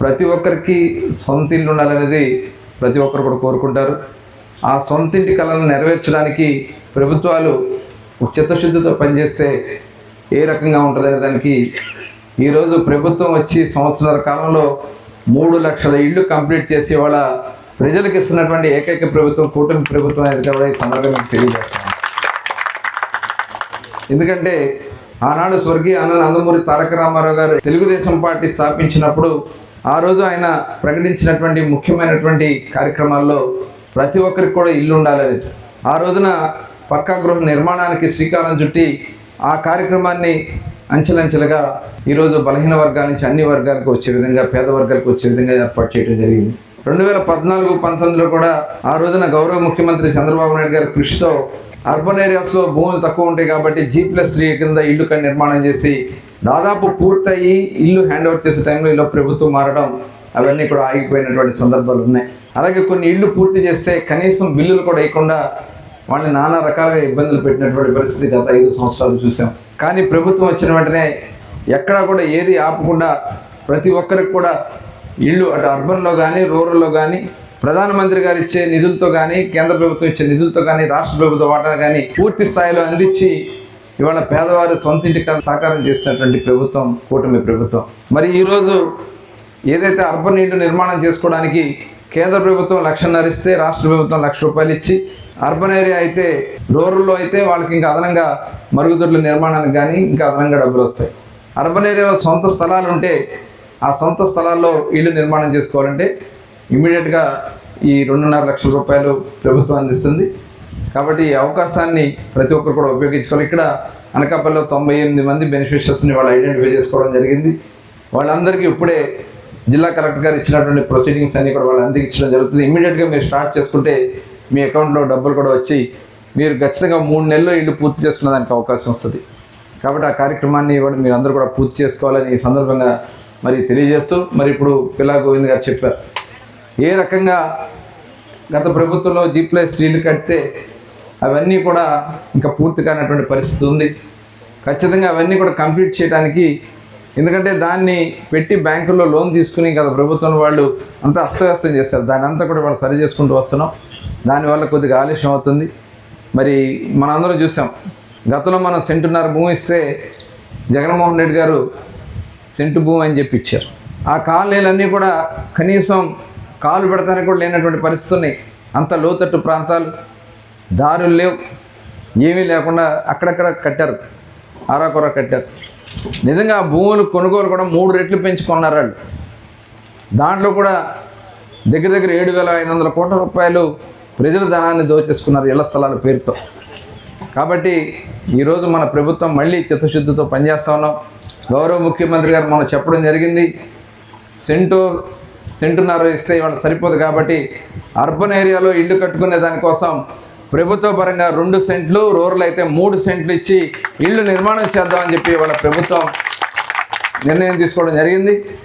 ప్రతి ఒక్కరికి సొంత ఇల్లు ఉండాలనేది ప్రతి ఒక్కరు కూడా కోరుకుంటారు. ఆ సొంత ఇంటి కళను నెరవేర్చడానికి ప్రభుత్వాలు చిత్తశుద్ధితో పనిచేస్తే ఏ రకంగా ఉంటుందనే దానికి ఈరోజు ప్రభుత్వం వచ్చి సంవత్సరాల కాలంలో మూడు లక్షల ఇళ్ళు కంప్లీట్ చేసి వాళ్ళ ప్రజలకు ఇస్తున్నటువంటి ఏకైక ప్రభుత్వం కూటమి ప్రభుత్వం అనేది కూడా ఈ సందర్భంగా మీకు తెలియజేస్తాను. ఎందుకంటే ఆనాడు స్వర్గీయ అన్న నందమూరి తారక రామారావు గారు తెలుగుదేశం పార్టీ స్థాపించినప్పుడు ఆ రోజు ఆయన ప్రకటించినటువంటి ముఖ్యమైనటువంటి కార్యక్రమాల్లో ప్రతి ఒక్కరికి కూడా ఇల్లు ఉండాలని. ఆ రోజున పక్కా గృహ నిర్మాణానికి శ్రీకారం చుట్టి ఆ కార్యక్రమాన్ని అంచెలంచెలుగా ఈరోజు బలహీన వర్గాల నుంచి అన్ని వర్గాలకు వచ్చే విధంగా పేద వర్గాలకు వచ్చే విధంగా ఏర్పాటు చేయడం జరిగింది. రెండు వేల పద్నాలుగు పంతొమ్మిదిలో కూడా ఆ రోజున గౌరవ ముఖ్యమంత్రి చంద్రబాబు నాయుడు గారి కృషితో అర్బన్ ఏరియాస్లో భూములు తక్కువ ఉంటాయి కాబట్టి జీ ప్లస్ త్రీ కింద ఇల్లు నిర్మాణం చేసి దాదాపు పూర్తయి ఇల్లు హ్యాండ్ ఓవర్ చేసే టైంలో ఇలా ప్రభుత్వం మారడం అవన్నీ కూడా ఆగిపోయినటువంటి సందర్భాలు ఉన్నాయి. అలాగే కొన్ని ఇళ్ళు పూర్తి చేస్తే కనీసం బిల్లులు కూడా వేయకుండా వాళ్ళని నానా రకాలుగా ఇబ్బందులు పెట్టినటువంటి పరిస్థితి గత ఐదు సంవత్సరాలు చూసాం. కానీ ప్రభుత్వం వచ్చిన వెంటనే ఎక్కడా కూడా ఏది ఆపకుండా ప్రతి ఒక్కరికి కూడా ఇళ్ళు అటు అర్బన్లో కానీ రూరల్లో కానీ ప్రధానమంత్రి గారు ఇచ్చే నిధులతో కానీ కేంద్ర ప్రభుత్వం ఇచ్చే నిధులతో కానీ రాష్ట్ర ప్రభుత్వ వాటాను కానీ పూర్తి స్థాయిలో అందించి ఇవాళ పేదవారి సొంత ఇంటికి సాకారం చేసినటువంటి ప్రభుత్వం కూటమి ప్రభుత్వం. మరి ఈరోజు ఏదైతే అర్బన్ ఇల్లు నిర్మాణం చేసుకోవడానికి కేంద్ర ప్రభుత్వం లక్షన్నర ఇస్తే రాష్ట్ర ప్రభుత్వం లక్ష రూపాయలు ఇచ్చి అర్బన్ ఏరియా అయితే రూరల్లో అయితే వాళ్ళకి ఇంకా అదనంగా మరుగుదొడ్ల నిర్మాణానికి కానీ ఇంకా అదనంగా డబ్బులు వస్తాయి. అర్బన్ ఏరియాలో సొంత స్థలాలు ఉంటే ఆ సొంత స్థలాల్లో ఇల్లు నిర్మాణం చేసుకోవాలంటే ఇమీడియట్గా ఈ రెండున్నర లక్షల రూపాయలు ప్రభుత్వం అందిస్తుంది. కాబట్టి ఈ అవకాశాన్ని ప్రతి ఒక్కరు కూడా ఉపయోగించుకోవాలి. ఇక్కడ అనకాపల్లిలో తొంభై ఎనిమిది మంది బెనిఫిషియర్స్ని వాళ్ళు ఐడెంటిఫై చేసుకోవడం జరిగింది. వాళ్ళందరికీ ఇప్పుడే జిల్లా కలెక్టర్ గారు ఇచ్చినటువంటి ప్రొసీడింగ్స్ అన్ని కూడా వాళ్ళు అందించడం జరుగుతుంది. ఇమీడియట్గా మీరు స్టార్ట్ చేసుకుంటే మీ అకౌంట్లో డబ్బులు కూడా వచ్చి మీరు ఖచ్చితంగా మూడు నెలల్లో ఇల్లు పూర్తి చేసుకునే దానికి అవకాశం వస్తుంది. కాబట్టి ఆ కార్యక్రమాన్ని కూడా మీరు అందరూ కూడా పూర్తి చేసుకోవాలని ఈ సందర్భంగా మరి తెలియజేస్తూ మరి ఇప్పుడు పిల్లా గోవింద్ గారు చెప్పారు. ఏ రకంగా గత ప్రభుత్వంలో జీ ప్లస్ ఇల్లు కడితే అవన్నీ కూడా ఇంకా పూర్తి కానటువంటి పరిస్థితి ఉంది. ఖచ్చితంగా అవన్నీ కూడా కంప్లీట్ చేయడానికి ఎందుకంటే దాన్ని పెట్టి బ్యాంకుల్లో లోన్ తీసుకుని గత ప్రభుత్వం వాళ్ళు అంతా అస్తవ్యస్తం చేస్తారు. దాని అంతా కూడా వాళ్ళు సరి చేసుకుంటూ వస్తున్నాం. దానివల్ల కొద్దిగా ఆలస్యం అవుతుంది. మరి మనందరం చూసాం. గతంలో మనం సెంటున్నర భూమి ఇస్తే జగన్మోహన్ రెడ్డి గారు సెంటు భూమి అని చెప్పి ఇచ్చారు. ఆ కాలనీలన్నీ కూడా కనీసం కాలు పెడతానికి కూడా లేనటువంటి పరిస్థితి ఉన్నాయి. అంత లోతట్టు ప్రాంతాలు దారులు లేవు. ఏమీ లేకుండా అక్కడక్కడ కట్టారు. ఆరాకొర కట్టారు. నిజంగా ఆ భూములు కొనుగోలు కూడా మూడు రెట్లు పెంచుకున్నారు వాళ్ళు. దాంట్లో కూడా దగ్గర దగ్గర ఏడు వేల ఐదు వందల కోట్ల రూపాయలు ప్రజల ధనాన్ని దోచేసుకున్నారు ఇళ్ళ స్థలాల పేరుతో. కాబట్టి ఈరోజు మన ప్రభుత్వం మళ్ళీ చిత్తశుద్ధితో పనిచేస్తా ఉన్నాం. గౌరవ ముఖ్యమంత్రి గారు మనం చెప్పడం జరిగింది. సెంటు సెంటున్నర ఇస్తే ఇవాళ సరిపోదు కాబట్టి అర్బన్ ఏరియాలో ఇల్లు కట్టుకునే దానికోసం ప్రభుత్వ పరంగా రెండు సెంట్లు రూరల్ అయితే మూడు సెంట్లు ఇచ్చి ఇల్లు నిర్మాణం చేద్దామని చెప్పి వాళ్ళ ప్రభుత్వం నిర్ణయం తీసుకోవడం జరిగింది.